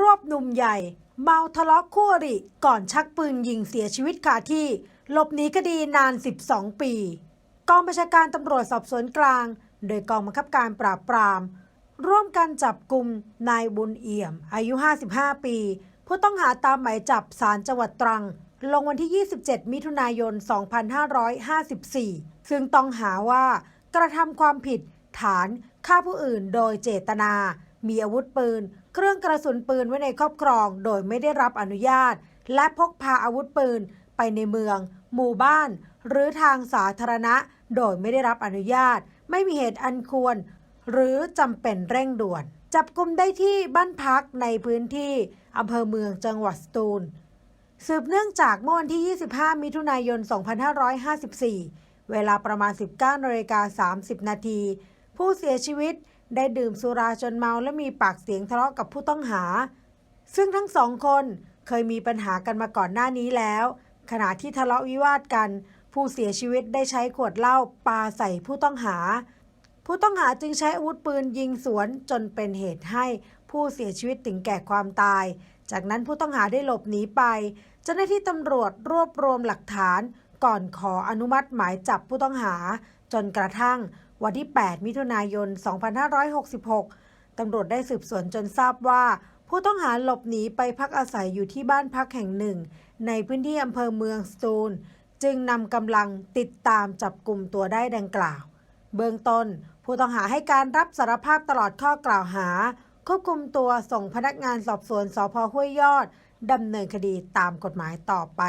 รวบหนุ่มใหญ่ เมาทะเลาะคู่อริ ก่อนชักปืนยิงเสียชีวิตคาที่ หลบหนีคดีนาน 12 ปี กองบัญชาการตำรวจสอบสวนกลาง โดยกองบังคับการปราบปราม ร่วมกันจับกลุ่มนายบุญเอี่ยม อายุ 55 ปี ผู้ต้องหาตามหมายจับศาลจังหวัดตรัง ลงวันที่ 27 มิถุนายน 2554 ซึ่งต้องหาว่ากระทำความผิดฐานฆ่าผู้อื่นโดยเจตนา มีอาวุธปืน เครื่องกระสุนปืนไว้ในครอบครอง โดยไม่ได้รับอนุญาต และพกพาอาวุธปืนไปในเมือง หมู่บ้าน หรือทางสาธารณะ โดยไม่ได้รับอนุญาต ไม่มีเหตุอันควร หรือจำเป็นเร่งด่วน จับกลุ่มได้ที่บ้านพักในพื้นที่อำเภอเมืองจังหวัดสตูล สืบเนื่องจากเมื่อวันที่ 25 มิถุนายน 2554 เวลาประมาณ 19นาฬิกา30 นาทีผู้เสียชีวิต ได้ดื่มสุราจนเมาและมีปากเสียงทะเลาะกับผู้ต้องหา ซึ่งทั้งสองคนเคยมีปัญหากันมาก่อนหน้านี้แล้ว ขณะที่ทะเลาะวิวาทกัน ผู้เสียชีวิตได้ใช้ขวดเหล้าปาใส่ผู้ต้องหา ผู้ต้องหาจึงใช้อาวุธปืนยิงสวนจนเป็นเหตุให้ผู้เสียชีวิตถึงแก่ความตาย จากนั้นผู้ต้องหาได้หลบหนีไป เจ้าหน้าที่ตำรวจรวบรวมหลักฐาน ก่อนขออนุมัติหมายจับผู้ต้องหา จนกระทั่ง วันที่ 8 มิถุนายน 2566 ตำรวจได้สืบสวนจนทราบว่า ผู้ต้องหาหลบหนีไปพักอาศัยอยู่ที่บ้านพักแห่งหนึ่ง ในพื้นที่อำเภอเมืองสตูล จึงนำกำลังติดตามจับกลุ่มตัวได้ดังกล่าว เบื้องต้น ผู้ต้องหาให้การรับสารภาพตลอดข้อกล่าวหา ควบคุมตัวส่งพนักงานสอบสวนสพห้วยยอดดำเนินคดีตามกฎหมายต่อไป